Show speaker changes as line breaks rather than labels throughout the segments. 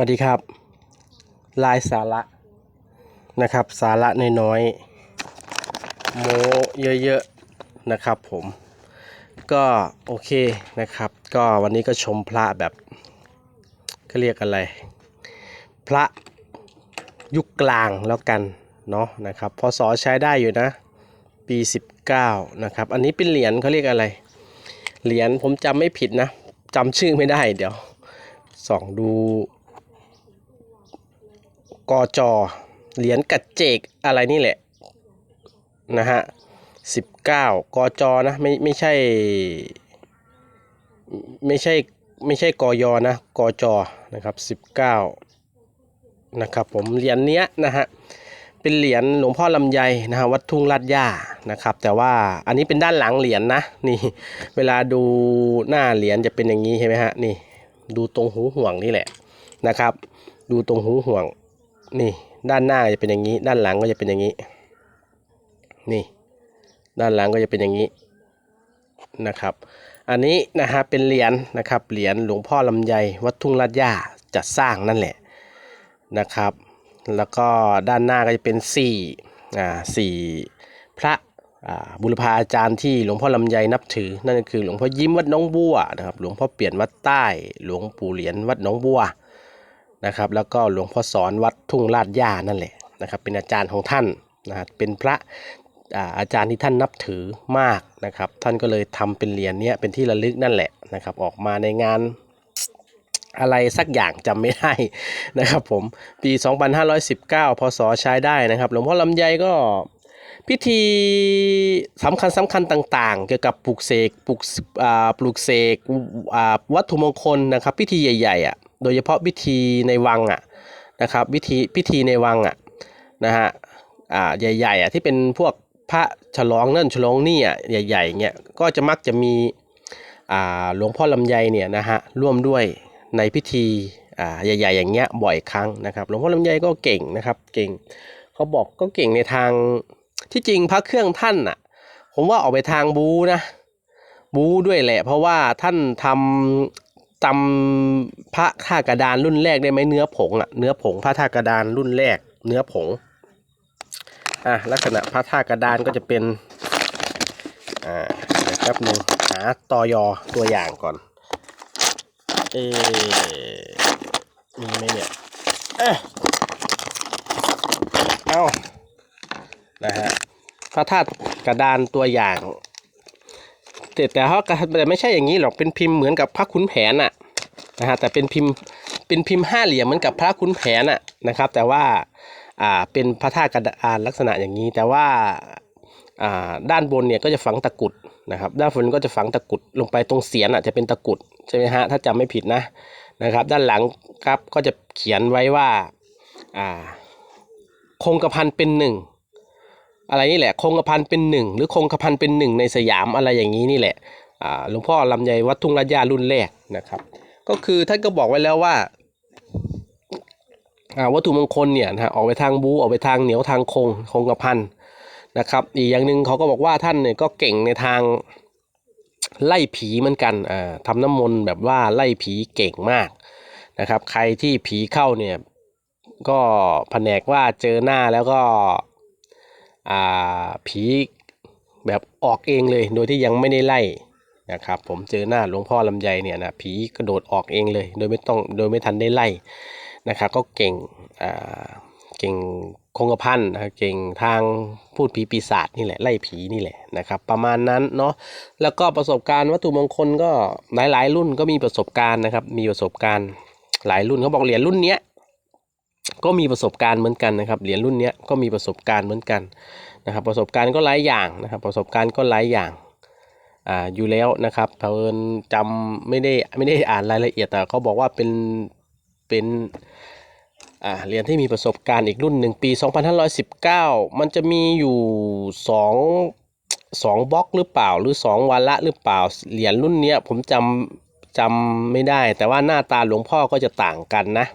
วัสดีครับ ลายสาระนะครับ สาระน้อยๆโมเยอะๆนะครับผม ก็โอเคนะครับ ก็วันนี้ก็ชมพระแบบเขาเรียกอะไร พระยุคกลางแล้วกันเนาะนะครับพศใช้ได้อยู่นะ ปี 19 นะครับ อันนี้เป็นเหรียญเขาเรียกอะไร เหรียญผมจำไม่ผิดนะจำชื่อไม่ได้เดี๋ยวส่องดู กอจอเหรียญกัดเจกอะไรนี่แหละนะฮะสิบเก้ากอจอนะไม่ไม่ใช่ ไม่ใช่ไม่ใช่กอยอนะกอจอนะครับสิบเก้านะครับผมเหรียญเนี้ยนะฮะเป็นเหรียญหลวงพ่อลำไยนะฮะวัดทุ่งลาดย่านะครับ แต่ว่าอันนี้เป็นด้านหลังเหรียญนะนี่เวลาดูหน้าเหรียญจะเป็นอย่างนี้ใช่ไหมฮะนี่ดูตรงหูห่วงนี่แหละนะครับ ดูตรงหูห่วง นี่ด้านหน้าจะเป็นอย่างนี้ ด้านหลังก็จะเป็นอย่างนี้ นี่ ด้านหลังก็จะเป็นอย่างนี้นะครับ อันนี้นะฮะเป็นเหรียญนะครับเหรียญหลวงพ่อลำไยวัดทุ่งลาดย่าจัดสร้างนั่นแหละนะครับ แล้วก็ด้านหน้าก็จะเป็นสี่อ่าสี่พระอ่าบุรพาอาจารย์ที่หลวงพ่อลำไยนับถือ นั่นก็คือหลวงพ่อยิ้มวัดน้องบัวนะครับหลวงพ่อเปลี่ยนวัดใต้ หลวงปู่เหรียญวัดน้องบัว นะครับแล้วก็หลวงพ่อสอนวัดทุ่งลาดย่านั่นแหละนะครับเป็นอาจารย์ของท่านนะฮะเป็นพระอาจารย์ที่ท่านนับถือมากนะครับ ท่านก็เลยทำเป็นเหรียญเนี้ยเป็นที่ระลึกนั่นแหละนะครับ ออกมาในงานอะไรสักอย่างจำไม่ได้นะครับผมปี 2519 พศใช้ได้นะครับ หลวงพ่อลำไยก็พิธีสำคัญสำคัญต่างๆ เกี่ยวกับปลูกเสกปลูกอ่าปลูกเสกอ่าวัตถุมงคลนะครับ พิธีใหญ่ๆอะ โดยเฉพาะพิธีในวังอะนะครับพิธีพิธีในวังอะนะฮะอ่าใหญ่ๆอะที่เป็นพวกพระฉลองนั่นฉลองนี่อะใหญ่ๆเงี้ยก็จะมักจะมีอ่าหลวงพ่อลำไยเนี่ยนะฮะร่วมด้วยในพิธีอ่าใหญ่ๆอย่างเงี้ยบ่อยครั้งนะครับหลวงพ่อลำไยก็เก่งนะครับเก่งเขาบอกก็เก่งในทางที่จริงพระเครื่องท่านน่ะผมว่าออกไปทางบูนะบูด้วยแหละ เพราะว่าท่านทำ จำพระท่ากระดานรุ่นแรกได้ไหมเนื้อผงอะเนื้อผงพระท่ากระดานรุ่นแรก เนื้อผงอะลักษณะพระท่ากระดานก็จะเป็นอ่าเดี๋ยวแป๊บนึงหาตอยอตัวอย่างก่อนเอมีไหมเนี่ยเอ๊เอานะฮะพระธาตุกระดานตัวอย่าง แต่แต่เขาแต่ไม่ใช่อย่างนี้หรอกเป็นพิมพ์เหมือนกับพระขุนแผนอะนะฮะแต่เป็นพิมพ์เป็นพิมพ์ห้าเหลี่ยมเหมือนกับพระขุนแผนอะนะครับ แต่ว่าอ่าเป็นพระธาตุกระดานลักษณะอย่างนี้ แต่ว่าอ่าด้านบนเนี่ยก็จะฝังตะกุดนะครับด้านบนก็จะฝังตะกุดลงไปตรงเสียนอะจะเป็นตะกุดใช่ไหมฮะถ้าจำไม่ผิดนะนะครับ ด้านหลังครับก็จะเขียนไว้ว่าอ่าคงกระพันเป็นหนึ่ง อะไรนี่แหละ คงกระพันเป็นหนึ่งหรือคงกระพันเป็นหนึ่งในสยามอะไรอย่างนี้นี่แหละหลวงพ่อลำไยวัดทุ่งราชยารุ่นแรกนะครับ ก็คือท่านก็บอกไว้แล้วว่าวัตถุมงคลเนี่ยนะออกไปทางบูออกไปทางเหนียวทางคงคงกระพันนะครับ อีกอย่างหนึ่งเขาก็บอกว่าท่านเนี่ยก็เก่งในทางไล่ผีเหมือนกันอ่าทำน้ำมนต์แบบว่าไล่ผีเก่งมากนะครับ ใครที่ผีเข้าเนี่ยก็แผนกว่าเจอหน้าแล้วก็ ผีแบบออกเองเลยโดยที่ยังไม่ได้ไล่นะครับผมเจอหน้าหลวงพ่อลำไยเนี่ยนะผีกระโดดออกเองเลย โดยไม่ต้องโดยไม่ทันได้ไล่นะครับก็เก่งเก่งคงกระพันนะเก่งทางพูดผีปีศาจนี่แหละไล่ผีนี่แหละนะครับประมาณนั้นเนาะแล้วก็ประสบการณ์วัตถุมงคลก็หลายๆ รุ่นก็มีประสบการณ์นะครับมีประสบการณ์หลายรุ่นเขาบอกเหรียญรุ่นเนี้ย ก็มีประสบการณ์เหมือนกันนะครับเหรียญรุ่นนี้ก็มีประสบการณ์เหมือนกันนะครับ ประสบการณ์ก็หลายอย่างนะครับ ประสบการณ์ก็หลายอย่างอ่าอยู่แล้วนะครับเผอิญจำไม่ได้ไม่ได้อ่านรายละเอียดแต่เขาบอกว่าเป็นเป็นอ่าเหรียญที่มีประสบการณ์อีกรุ่นหนึ่งปี 2519 มันจะมีอยู่2 2บล็อกหรือเปล่าหรือ 2วาระหรือเปล่าเหรียญรุ่นนี้ผมจำจำไม่ได้ แต่ว่าหน้าตาหลวงพ่อก็จะต่างกันนะ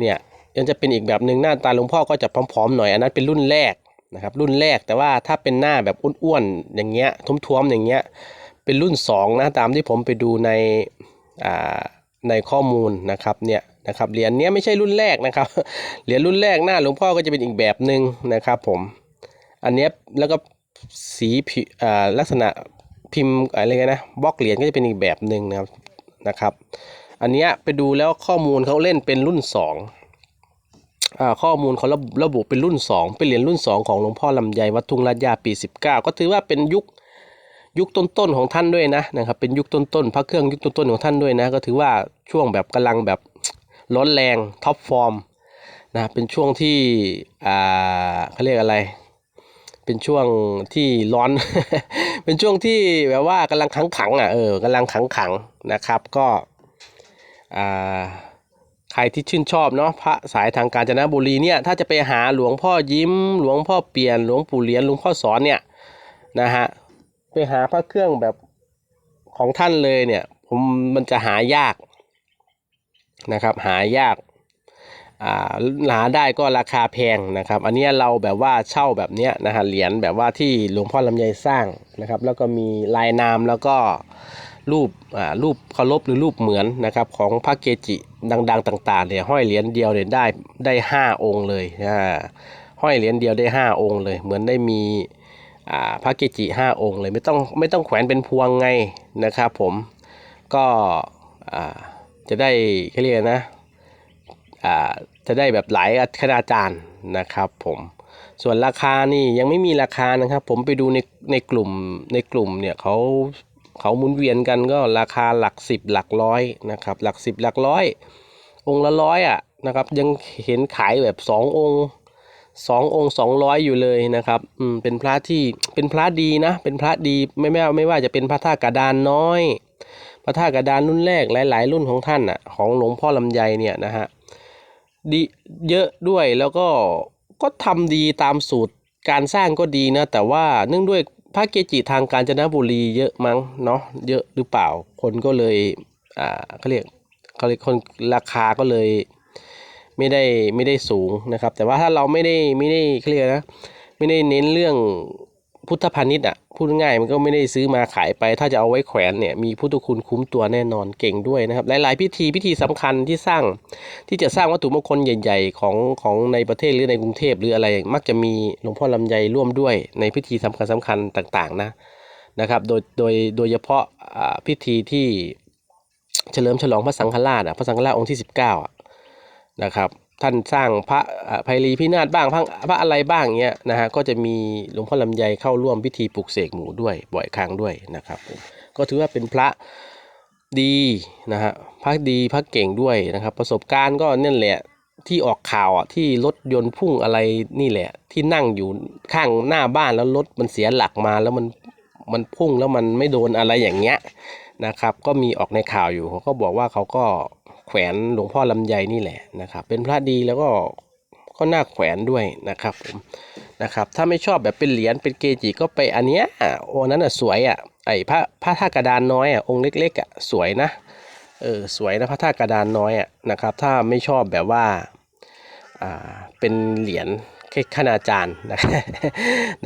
เนี่ย ยังจะเป็นอีกแบบหนึ่งหน้าตาหลวงพ่อก็จะผอมๆหน่อยอันนั้นเป็นรุ่นแรกนะครับ รุ่นแรกแต่ว่าถ้าเป็นหน้าแบบอ้วนๆอย่างเงี้ยท้วมๆอย่างเงี้ยเป็นรุ่น2นะตามที่ผมไปดูในในข้อมูลนะครับเนี่ยนะครับเหรียญเนี้ยไม่ใช่รุ่นแรกนะครับเหรียญรุ่นแรกหน้าหลวงพ่อก็จะเป็นอีกแบบหนึ่งนะครับผมอันเนี้ยแล้วก็สีผิอ่าลักษณะพิมพ์อะไรกันนะบล็อกเหรียญก็จะเป็นอีกแบบหนึ่งนะครับนะครับ อันเนี้ยไปดูแล้วข้อมูลเขาเล่นเป็นรุ่นสอง ข้อมูลเขาระบุเป็นรุ่นสองเป็นเหรียญรุ่นสองของหลวงพ่อลำไยวัดทุ่งลาดยาปี 19 ก็ถือว่าเป็นยุคยุคต้นๆของท่านด้วยนะนะครับ เป็นยุคต้นๆพระเครื่องยุคต้นๆของท่านด้วยนะ ก็ถือว่าช่วงแบบกำลังแบบร้อนแรงท็อปฟอร์มนะเป็นช่วงที่อ่าเขาเรียกอะไร เป็นช่วงที่ร้อน เป็นช่วงที่แบบว่ากำลังขังขังๆอะเออกำลังขังขังๆนะครับก็อ่า รที่ชื่นชอบเนาะพระสายทางกาญจนบุรีเนี่ยถ้าจะไปหาหลวงพ่อยิ้ม หลวงพ่อเปลี่ยนหลวงปู่เหรียญหลวงพ่อสอนเนี่ยนะฮะไปหาพระเครื่องแบบของท่านเลยเนี่ยผมมันจะหายากนะครับหายากอ่าหาได้ก็ราคาแพงนะครับ อันนี้เราแบบว่าเช่าแบบเนี้ยนะฮะเหรียญแบบว่าที่หลวงพ่อลำไยสร้างนะครับ แล้วก็มีลายนามแล้วก็ รูปอ่ารูปเคารพหรือรูปเหมือนนะครับของพระเกจิดัง ๆ ต่างๆเนี่ยห้อยเหรียญเดียวเนี่ยได้ได้ห้าองค์เลยอ่าห้อยเหรียญเดียวได้ห้าองค์เลย เหมือนได้มีอ่าพระเกจิห้าองค์เลยไม่ต้องไม่ต้องแขวนเป็นพวงไงนะครับผมก็อ่าจะได้เขาเรียกอะไรนะอ่าจะได้แบบหลายคณาจารย์นะครับผมส่วนราคานี่ยังไม่มีราคานะครับ ผมไปดูในในกลุ่มในกลุ่มเนี่ยเขา เขาหมุนเวียนกันก็ราคาหลักสิบหลักร้อยนะครับ หลักสิบหลักร้อย องค์ละร้อยอะนะครับ ยังเห็นขายแบบสององค์สององค์สองร้อยอยู่เลยนะครับอืมเป็นพระที่เป็นพระดีนะ เป็นพระดีไม่ไม่ไม่ว่าจะเป็นพระธาตุกระดานน้อย พระธาตุกระดานรุ่นแรกหลาย ๆ รุ่นของท่านอะของหลวงพ่อลำไยเนี่ยนะฮะดีเยอะด้วยแล้วก็ก็ทำดีตามสูตรการสร้างก็ดีนะ แต่ว่าเนื่องด้วย พระเกจิทางกาญจนบุรีเยอะมั้งเนาะเยอะหรือเปล่า คนก็เลยอ่าเขาเรียกเขาเรียกคนราคาก็เลยไม่ได้ไม่ได้สูงนะครับ แต่ว่าถ้าเราไม่ได้ไม่ได้เขาเรียกนะไม่ได้เน้นเรื่อง พุทธพาณิชย์อะพูดง่ายมันก็ไม่ได้ซื้อมาขายไป ถ้าจะเอาไว้แขวนเนี่ยมีพุทธคุณคุ้มตัวแน่นอนเก่งด้วยนะครับ หลาย ๆ พิธีพิธีสำคัญที่สร้างที่จะสร้างวัตถุมงคลใหญ่ ๆ ของของในประเทศหรือในกรุงเทพหรืออะไร มักจะมีหลวงพ่อลำไยร่วมด้วยในพิธีสำคัญสคัญต่าง ๆ นะนะครับ โดยโดยโดยเฉพาะพิธีที่เฉลิมฉลองพระสังฆราชอะพระสังฆราชองค์ที่ 19อะนะครับ ท่านสร้างพระอ่าภัยรีพินาศบ้างพระพระอะไรบ้างเงี้ยนะฮะก็จะมีหลวงพ่อลำไยเข้าร่วมพิธีปลุกเสกหมูด้วยบ่อยครั้งด้วยนะครับผมก็ถือว่าเป็นพระดีนะฮะพักดีพักเก่งด้วยนะครับ ประสบการณ์ก็นั่นแหละที่ออกข่าวอะที่รถยนต์พุ่งอะไรนี่แหละ ที่นั่งอยู่ข้างหน้าบ้านแล้วรถมันเสียหลักมาแล้วมันมันพุ่งแล้วมันไม่โดนอะไรอย่างเงี้ยนะครับ ก็มีออกในข่าวอยู่เขาก็บอกว่าเขาก็ แขวนหลวงพ่อลำไยนี่แหละนะครับ เป็นพระดีแล้วก็ก็น่าแขวนด้วยนะครับผมนะครับ ถ้าไม่ชอบแบบเป็นเหรียญเป็นเกจิก็ไปอันเนี้ยโอ้นั้นอะสวยอะไอ้พระพระธากระดานน้อยอะองค์เล็กๆอะสวยนะเออสวยนะพระธากระดานน้อยอะนะครับ ถ้าไม่ชอบแบบว่าอ่าเป็นเหรียญแค่คณาจารย์นะ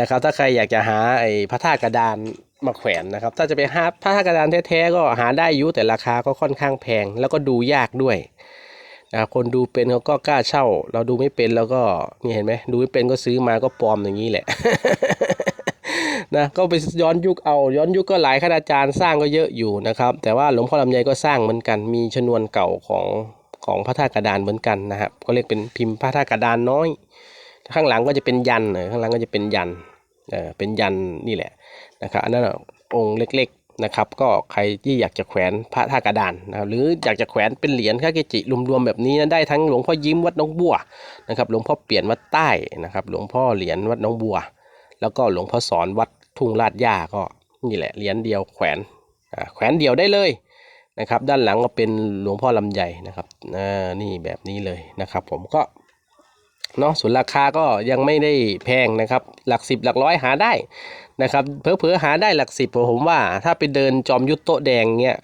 นะครับ ถ้าใครอยากจะหาไอ้พระธาตุกระดาน มาแขวนนะครับ ถ้าจะไปหาพระธาตุกระดานแท้ๆก็หาได้อยู่แต่ราคาก็ค่อนข้างแพง แล้วก็ดูยากด้วยนะครับคนดูเป็นเขาก็กล้าเช่า เราดูไม่เป็นแล้วก็นี่เห็นไหมดูไม่เป็นก็ซื้อมาก็ปลอมอย่างนี้แหละนะก็ไปย้อนยุคเอาย้อนยุคก็หลายคณาจารย์สร้างก็เยอะอยู่นะครับ แต่ว่าหลวงพ่อลำไยก็สร้างเหมือนกัน มีชนวนเก่าของของพระธาตุกระดานเหมือนกันนะครับ ก็เรียกเป็นพิมพ์พระธาตุกระดานน้อย ข้างหลังก็จะเป็นยันข้างหลังก็จะเป็นยัน เออเป็นยันนี่แหละนะครับอันนั้นองค์เล็กๆนะครับ ก็ใครที่อยากจะแขวนพระธากระดานนะครับหรืออยากจะแขวนเป็นเหรียญข้าเกจิรวมๆแบบนี้นะได้ทั้งหลวงพ่อยิ้มวัดน้องบัวนะครับหลวงพ่อเปลี่ยนวัดใต้นะครับหลวงพ่อเหรียญวัดน้องบัว แล้วก็หลวงพ่อสอนวัดทุ่งลาดย่าก็นี่แหละเหรียญเดียวแขวนแขวนเดียวได้เลยนะครับด้านหลังก็เป็นหลวงพ่อลำใหญ่นะครับนี่แบบนี้เลยนะครับ ผมก็ เนาะส่วนราคาก็ยังไม่ได้แพงนะครับ หลักสิบหลักร้อยหาได้นะครับเผลอๆหาได้หลักสิบผมว่า ถ้าไปเดินจอมยุทธโตแดงเงี้ย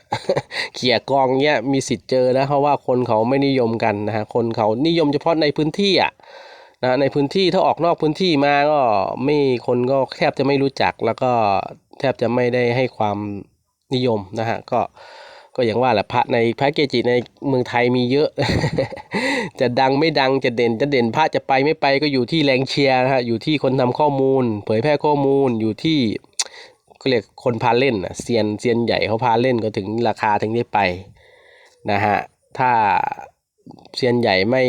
เขี่ยกองเงี้ยมีสิทธิ์เจอนะเพราะว่าคนเขาไม่นิยมกันนะฮะคนเขานิยมเฉพาะในพื้นที่อะนะในพื้นที่ถ้าออกนอกพื้นที่มาก็ไม่คนก็แทบจะไม่รู้จักแล้วก็แทบจะไม่ได้ให้ความนิยมนะฮะก็ ก็อย่างว่าแหละพระในพระเกจิในเมืองไทยมีเยอะ จะดังไม่ดังจะเด่นจะเด่นพระจะไปไม่ไปก็อยู่ที่แรงเชียร์นะฮะอยู่ที่คนทำข้อมูล เผยแพร่ข้อมูลอยู่ที่ก็เรียกคนพาเล่นนะเซียนเซียนใหญ่เขาพาเล่นก็ถึงราคาถึงได้ไปนะฮะถ้าเซียนใหญ่ไม่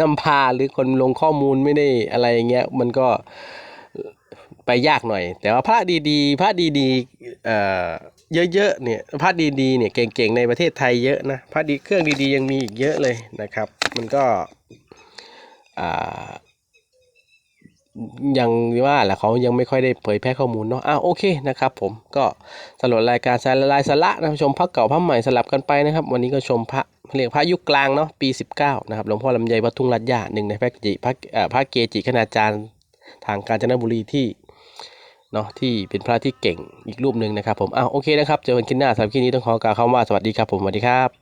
นำพาหรือคนลงข้อมูลไม่ได้อะไรอย่างเงี้ยมันก็ ไปยากหน่อย แต่ว่าพระดีๆ พระดีๆเอ่อเยอะๆเนี่ยพระดีๆเนี่ยเก่งๆในประเทศไทยเยอะนะพระดีเครื่องดีๆยังมีอีกเยอะเลยนะครับ มันก็อ่ายังว่าแหละเขายังไม่ค่อยได้เผยแพร่ข้อมูลเนาะอะโอเคนะครับผมก็สรุปรายการสารลายสาระนะชมพระเก่าพระใหม่สลับกันไปนะครับ วันนี้ก็ชมพระเรียกพระยุคกลางเนาะปี 19นะครับหลวงพ่อลำไยวัดทุ่งลัดย่าหนึ่งในพระเกจิพระพระเกจิคณาจารย์ทางกาญจนบุรีที่ เนาะที่เป็นพระที่เก่งอีกรูปหนึ่งนะครับผมอ้าวโอเคนะครับเจอกันคลิปหน้าสำหรับคลิปนี้ต้องขอกล่าวคำว่าสวัสดีครับผมสวัสดีครับ